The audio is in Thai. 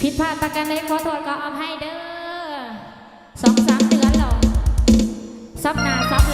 ผิดพลาดประกันเใดขอโทษก็อาให้เด้อสองสามเดือนหรอซับหนาซับห